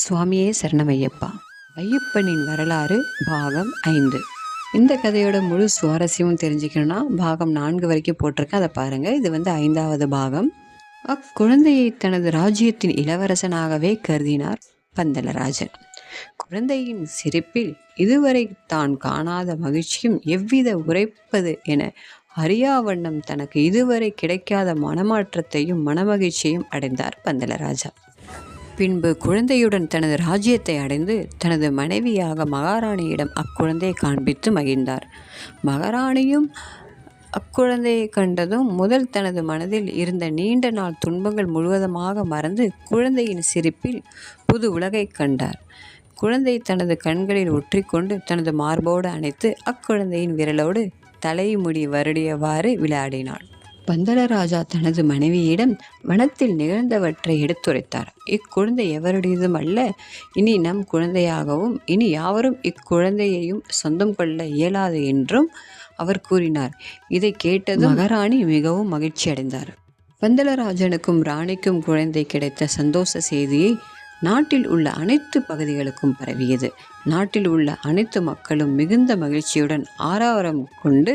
சுவாமியே சரணமையப்பா. ஐயப்பனின் வரலாறு பாகம் ஐந்து. இந்த கதையோட முழு சுவாரஸ்யமும் தெரிஞ்சுக்கணும்னா பாகம் நான்கு வரைக்கும் போட்டிருக்கேன். அதை பாருங்கள் இது வந்து ஐந்தாவது பாகம். அக்குழந்தையை தனது ராஜ்யத்தின் இளவரசனாகவே கருதினார் பந்தலராஜன் குழந்தையின் சிரிப்பில் இதுவரை தான் காணாத மகிழ்ச்சியும் எவ்வித உரைப்பது என அறியாவண்ணம் தனக்கு இதுவரை கிடைக்காத மனமாற்றத்தையும் மனமகிழ்ச்சியையும் அடைந்தார் பந்தலராஜா பின்பு குழந்தையுடன் தனது ராஜ்யத்தை அடைந்து தனது மனைவியாக மகாராணியிடம் அக்குழந்தையை காண்பித்து மகிழ்ந்தார். மகாராணியும் அக்குழந்தையை கண்டதும் முதல் தனது மனதில் இருந்த நீண்ட நாள் துன்பங்கள் முழுவதுமாக மறந்து குழந்தையின் சிரிப்பில் புது உலகைக் கண்டார். குழந்தை தனது கண்களில் ஒற்றிக்கொண்டு தனது மார்போடு அணைத்து அக்குழந்தையின் விரலோடு தலைமுடி வருடியவாறு விளையாடினாள். பந்தலராஜா தனது மனைவியிடம் வனத்தில் நிகழ்ந்தவற்றை எடுத்துரைத்தார். இக்குழந்தை எவருடையதும் அல்ல. இனி நம் குழந்தையாகவும் இனி யாவரும் இக்குழந்தையையும் சொந்தம் கொள்ள இயலாது என்றும் அவர் கூறினார். இதை கேட்டதும் மகாராணி மிகவும் மகிழ்ச்சி அடைந்தார். பந்தலராஜனுக்கும் ராணிக்கும் குழந்தை கிடைத்த சந்தோஷ செய்தியை நாட்டில் உள்ள அனைத்து பகுதிகளுக்கும் பரவியது. நாட்டில் உள்ள அனைத்து மக்களும் மிகுந்த மகிழ்ச்சியுடன் ஆரவாரம் கொண்டு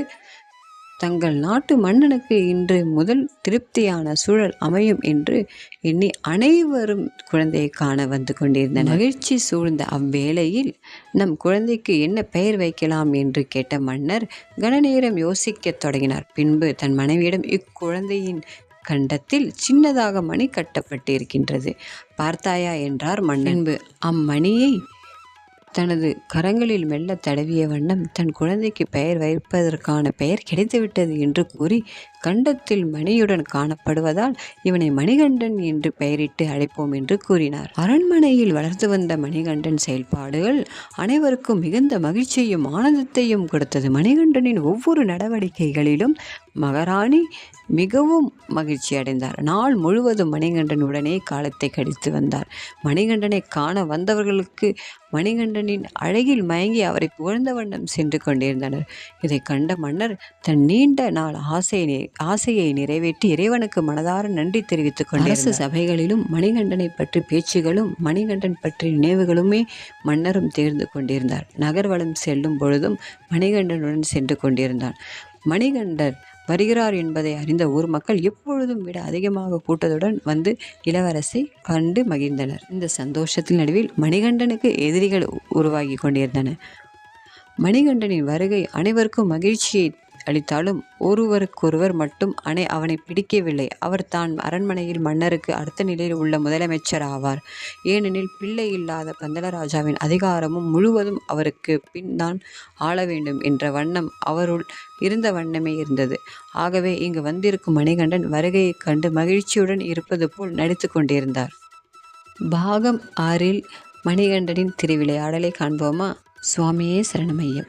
தங்கள் நாட்டு மன்னனுக்கு இன்று முதல் திருப்தியான சூழல் அமையும் என்று எண்ணி அனைவரும் குழந்தையை காண வந்து கொண்டிருந்தனர். மகிழ்ச்சி சூழ்ந்த அவ்வேளையில் நம் குழந்தைக்கு என்ன பெயர் வைக்கலாம் என்று கேட்ட மன்னர் கனநேரம் யோசிக்கத் தொடங்கினார். பின்பு தன் மனைவியிடம் இக்குழந்தையின் கண்டத்தில் சின்னதாக மணி கட்டப்பட்டிருக்கின்றது. பார்த்தாயா? என்றார் மன்னன்பு அம்மணியை தனது கரங்களில் மெல்ல தடவிய வண்ணம் தன் குழந்தைக்கு பெயர் வைப்பதற்கான பெயர் கிடைத்துவிட்டது என்று கூறி கண்டத்தில் மணியுடன் காணப்படுவதால் இவனை மணிகண்டன் என்று பெயரிட்டு அழைப்போம் என்று கூறினார். அரண்மனையில் வளர்த்து வந்த மணிகண்டன் செயல்பாடுகள் அனைவருக்கும் மிகுந்த மகிழ்ச்சியும் ஆனந்தத்தையும் கொடுத்தது. மணிகண்டனின் ஒவ்வொரு நடவடிக்கைகளிலும் மகாராணி மிகவும் மகிழ்ச்சி அடைந்தார். நாள் முழுவதும் மணிகண்டன் உடனே காலத்தை கழித்து வந்தார். மணிகண்டனை காண வந்தவர்களுக்கு மணிகண்டனின் அழகில் மயங்கி அவரை புகழ்ந்த வண்ணம் சென்று கொண்டிருந்தனர். இதை கண்ட மன்னர் தன் நீண்ட நாள் ஆசையை ஆசையை நிறைவேற்றி இறைவனுக்கு மனதார நன்றி தெரிவித்துக் கொண்டார் அரசு சபைகளிலும் மணிகண்டனை பற்றி பேச்சுகளும் மணிகண்டன் பற்றி நினைவுகளுமே மன்னரும் தேர்ந்து கொண்டிருந்தார். நகர்வலம் செல்லும் பொழுதும் மணிகண்டனுடன் சென்று கொண்டிருந்தான். மணிகண்டர் வருகிறார் என்பதை அறிந்த ஊர் மக்கள் எப்பொழுதும் விட அதிகமாக கூட்டத்துடன் வந்து இளவரசை கண்டு மகிழ்ந்தனர். இந்த சந்தோஷத்தின் நடுவில் மணிகண்டனுக்கு எதிரிகள் உருவாகி கொண்டிருந்தன மணிகண்டனின் வருகை அனைவருக்கும் மகிழ்ச்சியை அளித்தாலும் ஒருவருக்கொருவர் மட்டும் அணை அவனை பிடிக்கவில்லை. அவர் தான் அரண்மனையில் மன்னருக்கு அடுத்த நிலையில் உள்ள முதலமைச்சர் ஆவார். ஏனெனில் பிள்ளை இல்லாத பந்தலராஜாவின் அதிகாரமும் முழுவதும் அவருக்கு பின் தான் ஆள வேண்டும் என்ற வண்ணம் அவருள் இருந்த வண்ணமே இருந்தது. ஆகவே இங்கு வந்திருக்கும் மணிகண்டன் வருகையைக் கண்டு மகிழ்ச்சியுடன் இருப்பது போல் நடித்து கொண்டிருந்தார். பாகம் ஆறில் மணிகண்டனின் திருவிளையாடலை காண்போமா? சுவாமியே சரணமையம்.